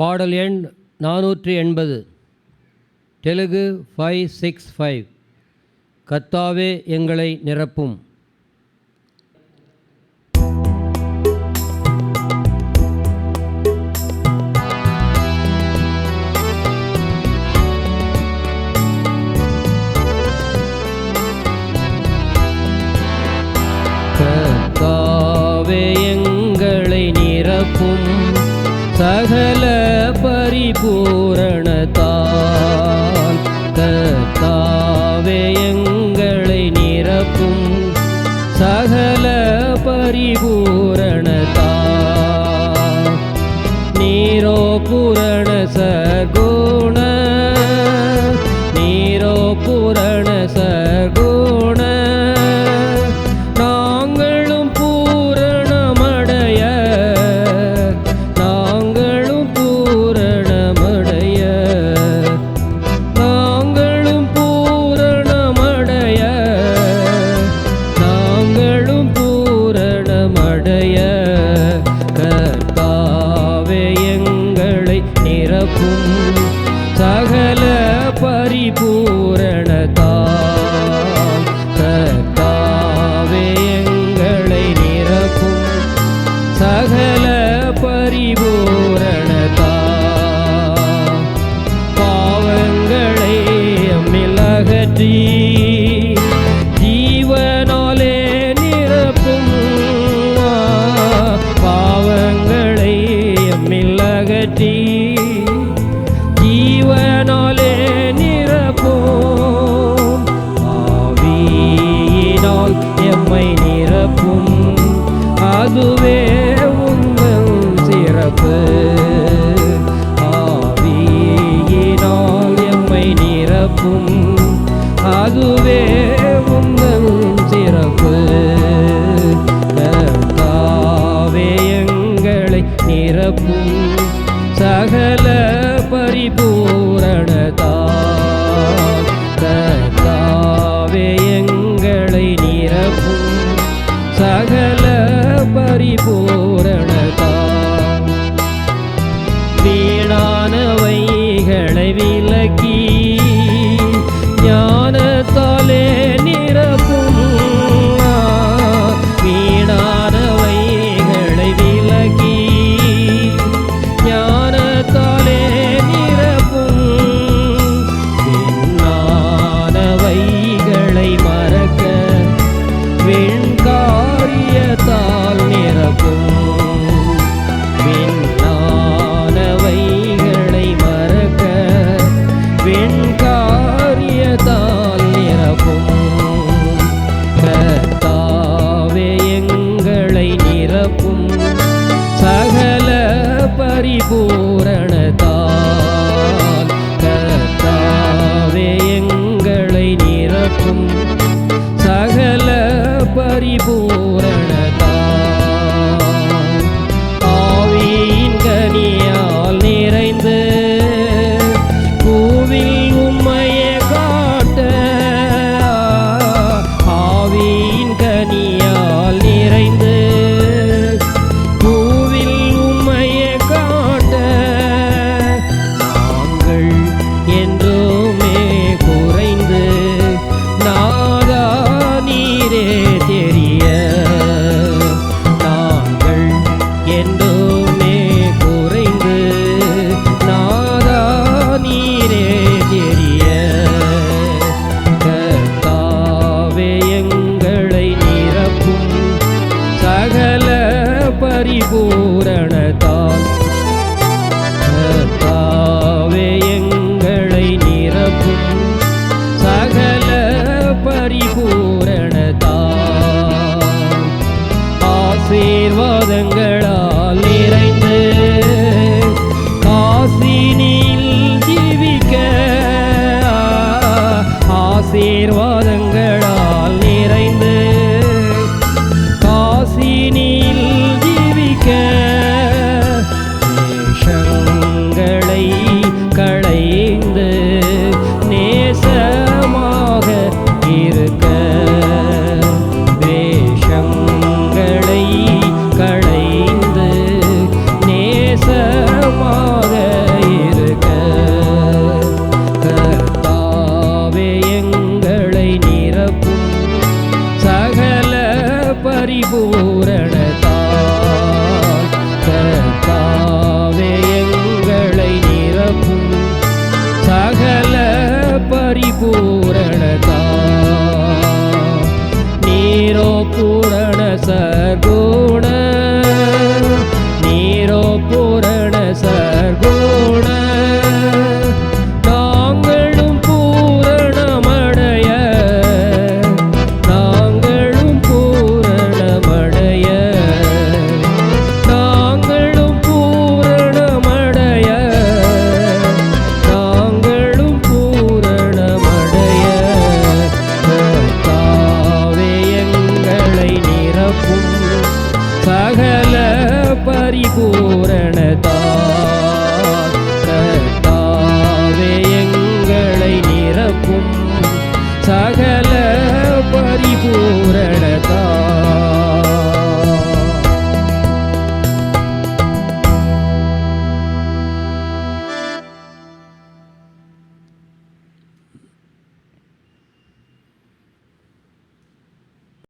பாடல் எண் நானூற்றி எண்பது. தெலுங்கு ஃபைவ் சிக்ஸ் ஃபைவ் கத்தாவே எங்களை நிரப்பும். கத்தாவே எங்களை நிரப்பும். சகல பரிபூரணத்தால் கத்தாவே எங்களை நிரப்பும். சகல பரிபூரணத்தால் நீரோ பூரண சகோ பூரணமடைய கர்த்தாவே எங்களை நிரப்பும் சகல பரிபூரணதா கர்த்தாவே எங்களை நிரப்பும் சகல பரிபூரணதா பாவங்களை அம்மில் அகற்றி கட்டி ஜீவனாலே நிரப்பும். ஆவியினால் எம்மை நிரப்பும். அதுவே உங்கள் சிறப்பு. ஆவியினால் எம்மை நிரப்பும். அதுவே உங்கள் சிறப்பு. கர்த்தாவே நிரப்பும். சகல பரிபூரணத்தால் கர்த்தாவே எங்களை நிரப்பும் சகல பரிபூரணத்தால் பரிபூரணத்தால் பரிபூரணத்தால் கர்த்தாவே எங்களை நிரப்பும் சகல பரிபூரணத்தால் ஆசீர்வாதங்களால் நிறைந்து காசினில் ஜீவிக்க. ஆசீர்வாத வருமாக இருக்க. கர்த்தாவே எங்களை நிரப்பும். சகல பரிபூரண கர்த்தாவே எங்களை நிரப்பும். சகல நீரோ பூரண சர்குண நீரோ பூ